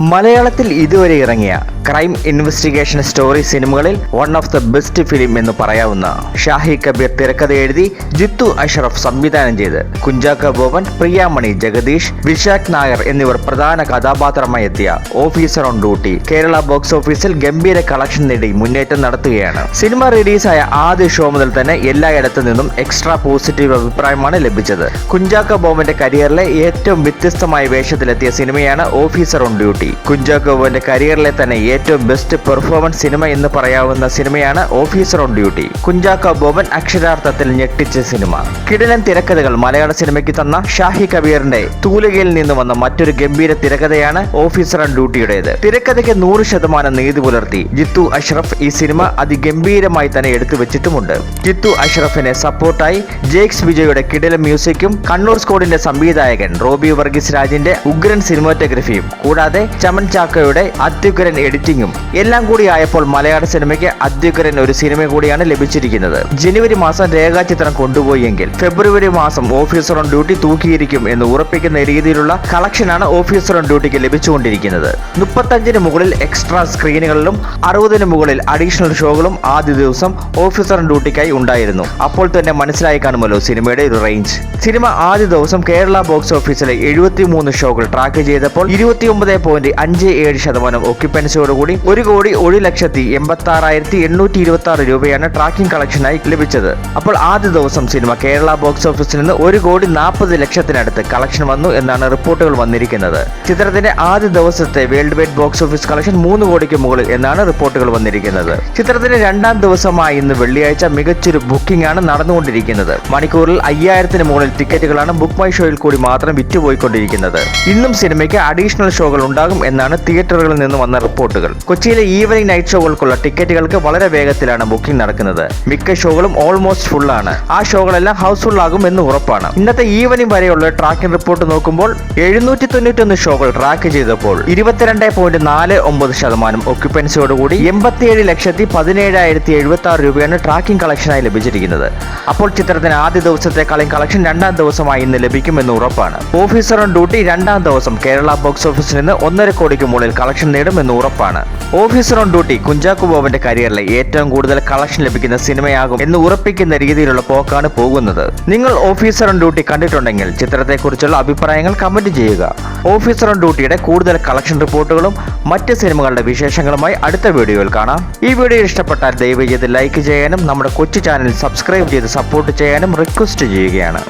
മലയാളത്തിൽ ഇതുവരെ ഇറങ്ങിയ ക്രൈം ഇൻവെസ്റ്റിഗേഷൻ സ്റ്റോറി സിനിമകളിൽ one of the best film എന്ന് പറയാവുന്ന. ഷാഹി കബീർ തിരക്കഥ എഴുതി ജിത്തു അഷറഫ് സംവിധാനം ചെയ്ത്. കുഞ്ചാക്ക ബോബൻ പ്രിയാമണി ജഗദീഷ് വിശാഖ് നായർ എന്നിവർ പ്രധാന കഥാപാത്രമായി എത്തിയ officer on duty. Kerala box ഓഫീസിൽ ഗംഭീര കളക്ഷൻ നേടി മുന്നേറ്റം നടത്തുകയാണ്. സിനിമ റിലീസായ ആദ്യ ഷോ മുതൽ തന്നെ എല്ലായിടത്തു നിന്നും എക്സ്ട്രാ പോസിറ്റീവ് അഭിപ്രായമാണ് ലഭിച്ചത്. കുഞ്ചാക്ക ബോബന്റെ കരിയറിലെ ഏറ്റവും വ്യത്യസ്തമായ വേഷത്തിലെത്തിയ സിനിമയാണ് ഓഫീസർ ഓൺ ഡ്യൂട്ടി. കുഞ്ചാക്ക ബോബന്റെ കരിയറിലെ തന്നെ ഏറ്റവും ബെസ്റ്റ് പെർഫോമൻസ് സിനിമ എന്ന് പറയാവുന്ന സിനിമയാണ് officer on duty Kunchacko Boban അക്ഷരാർത്ഥത്തിൽ ഞെട്ടിച്ച സിനിമ കിടലൻ തിരക്കഥകൾ മലയാള സിനിമയ്ക്ക് തന്ന ഷാഹി കബീറിന്റെ തൂലികയിൽ നിന്ന് വന്ന മറ്റൊരു ഗംഭീര തിരക്കഥയാണ് ഓഫീസർ ഓൺ ഡ്യൂട്ടിയുടേത് തിരക്കഥയ്ക്ക് നൂറ് ശതമാനം നീതി പുലർത്തി ജിത്തു അഷ്റഫ് ഈ സിനിമ അതിഗംഭീരമായി തന്നെ എടുത്തു വെച്ചിട്ടുമുണ്ട്. ജിത്തു അഷ്റഫിനെ സപ്പോർട്ടായി ജേക്സ് വിജയുടെ കിടിലൻ മ്യൂസിക്കും കണ്ണൂർ സ്കോഡിന്റെ സംവിധായകൻ റോബി വർഗീസ് രാജിന്റെ ഉഗ്രൻ സിനിമാറ്റോഗ്രഫിയും കൂടാതെ ചമൻ ചാക്കയുടെ അത്യുഗ്രൻ എഡിറ്റിംഗും എല്ലാം കൂടി ആയപ്പോൾ മലയാള സിനിമയ്ക്ക് അത്യുഗ്രൻ ഒരു സിനിമ കൂടിയാണ് ലഭിച്ചിരിക്കുന്നത്. ജനുവരി മാസം രേഖാചിത്രം കൊണ്ടുപോയെങ്കിൽ ഫെബ്രുവരി മാസം ഓഫീസർ ഓൺ ഡ്യൂട്ടി തൂക്കിയിരിക്കും എന്ന് ഉറപ്പിക്കുന്ന രീതിയിലുള്ള കളക്ഷനാണ് ഓഫീസർ ഓൺ ഡ്യൂട്ടിക്ക് ലഭിച്ചുകൊണ്ടിരിക്കുന്നത്. മുപ്പത്തഞ്ചിന് മുകളിൽ എക്സ്ട്രാ സ്ക്രീനുകളിലും അറുപതിന് മുകളിൽ അഡീഷണൽ ഷോകളും ആദ്യ ദിവസം ഓഫീസർ ഓൺ ഡ്യൂട്ടിക്കായി ഉണ്ടായിരുന്നു. അപ്പോൾ തന്നെ മനസ്സിലായി കാണുമല്ലോ സിനിമയുടെ ഒരു റേഞ്ച് സിനിമ ആദ്യ ദിവസം കേരള ബോക്സ് ഓഫീസിലെ എഴുപത്തി മൂന്ന് ഷോകൾ ട്രാക്ക് ചെയ്തപ്പോൾ ഇരുപത്തിയൊമ്പത് പോയിന്റ് അഞ്ച് ഏഴ് ശതമാനം ഒക്യുപ്പൻസിയോടുകൂടി ഒരു കോടി ഒരു ലക്ഷത്തി എൺപത്തി ആറായിരത്തി എണ്ണൂറ്റി ഇരുപത്തി ആറ് രൂപയാണ് ട്രാക്കിംഗ് കളക്ഷനായി ലഭിച്ചത്. അപ്പോൾ ആദ്യ ദിവസം സിനിമ കേരള ബോക്സ് ഓഫീസിൽ നിന്ന് ഒരു കോടി നാൽപ്പത് ലക്ഷത്തിനടുത്ത് കളക്ഷൻ വന്നു എന്നാണ് റിപ്പോർട്ടുകൾ വന്നിരിക്കുന്നത്. ചിത്രത്തിന്റെ ആദ്യ ദിവസത്തെ world wide box office collection മൂന്ന് കോടിക്ക് മുകളിൽ എന്നാണ് റിപ്പോർട്ടുകൾ വന്നിരിക്കുന്നത്. ചിത്രത്തിന്റെ രണ്ടാം ദിവസമായ ഇന്ന് വെള്ളിയാഴ്ച മികച്ചൊരു ബുക്കിംഗ് ആണ് നടന്നുകൊണ്ടിരിക്കുന്നത്. മണിക്കൂറിൽ അയ്യായിരത്തിന് മുകളിൽ ടിക്കറ്റുകളാണ് ബുക്ക് മൈ ഷോയിൽ കൂടി മാത്രം വിറ്റുപോയിക്കൊണ്ടിരിക്കുന്നത്. ഇന്നും സിനിമയ്ക്ക് അഡീഷണൽ ഷോകൾ ഉണ്ടാകും എന്നാണ് തിയേറ്ററുകളിൽ നിന്ന് വന്ന റിപ്പോർട്ടുകൾ കൊച്ചിയിലെ ഈവനിംഗ് നൈറ്റ് ഷോകൾക്കുള്ള ടിക്കറ്റുകൾക്ക് വളരെ വേഗത്തിലാണ് ബുക്കിംഗ് നടക്കുന്നത്. മിക്ക ഷോകളും ഓൾമോസ്റ്റ് ഫുൾ ആണ്. ആ ഷോകളെല്ലാം ഹൗസ്ഫുൾ ആകും എന്ന് ഉറപ്പാണ്. ഇന്നത്തെ ഈവനിംഗ് വരെയുള്ള ട്രാക്കിംഗ് റിപ്പോർട്ട് നോക്കുമ്പോൾ എഴുന്നൂറ്റി തൊണ്ണൂറ്റൊന്ന് ഷോകൾ ട്രാക്ക് ചെയ്തപ്പോൾ ഇരുപത്തിരണ്ട് പോയിന്റ് നാല് ഒമ്പത് ശതമാനം ഒക്യുപ്പൻസിയോടുകൂടി എൺപത്തിയേഴ് ലക്ഷത്തി പതിനേഴായിരത്തി എഴുപത്തി ആറ് രൂപയാണ് ട്രാക്കിംഗ് കളക്ഷനായി ലഭിച്ചിരിക്കുന്നത്. അപ്പോൾ ചിത്രത്തിന് ആദ്യ ദിവസത്തെക്കാളും കളക്ഷൻ രണ്ടാം ദിവസമായി ഇന്ന് ലഭിക്കുമെന്ന് ഉറപ്പാണ്. ഓഫീസർ ഓൺ ഡ്യൂട്ടി രണ്ടാം ദിവസം കേരള ബോക്സ് ഓഫീസിൽ നിന്ന് ഒന്നര കോടിക്ക് മുകളിൽ കളക്ഷൻ നേടുമെന്ന് ഉറപ്പാണ്. ഓഫീസർ ഓൺ ഡ്യൂട്ടി കുഞ്ചാക്കു ബോബന്റെ കരിയറിലെ ഏറ്റവും കൂടുതൽ കളക്ഷൻ ലഭിക്കുന്ന സിനിമയാകും എന്ന് ഉറപ്പിക്കുന്ന രീതിയിലുള്ള പോക്കാണ് പോകുന്നത്. നിങ്ങൾ ഓഫീസർ ഓൺ ഡ്യൂട്ടി കണ്ടിട്ടുണ്ടെങ്കിൽ ചിത്രത്തെക്കുറിച്ചുള്ള അഭിപ്രായങ്ങൾ കമന്റ് ചെയ്യുക. ഓഫീസർ ഓൺ ഡ്യൂട്ടിയുടെ കൂടുതൽ കളക്ഷൻ റിപ്പോർട്ടുകളും മറ്റ് സിനിമകളുടെ വിശേഷങ്ങളുമായി അടുത്ത വീഡിയോയിൽ കാണാം. ഈ വീഡിയോ ഇഷ്ടപ്പെട്ടാൽ ദയവ് ചെയ്ത് ലൈക്ക് ചെയ്യാനും നമ്മുടെ കൊച്ചു ചാനൽ സബ്സ്ക്രൈബ് ചെയ്ത് സപ്പോർട്ട് ചെയ്യാനും റിക്വസ്റ്റ് ചെയ്യുകയാണ്.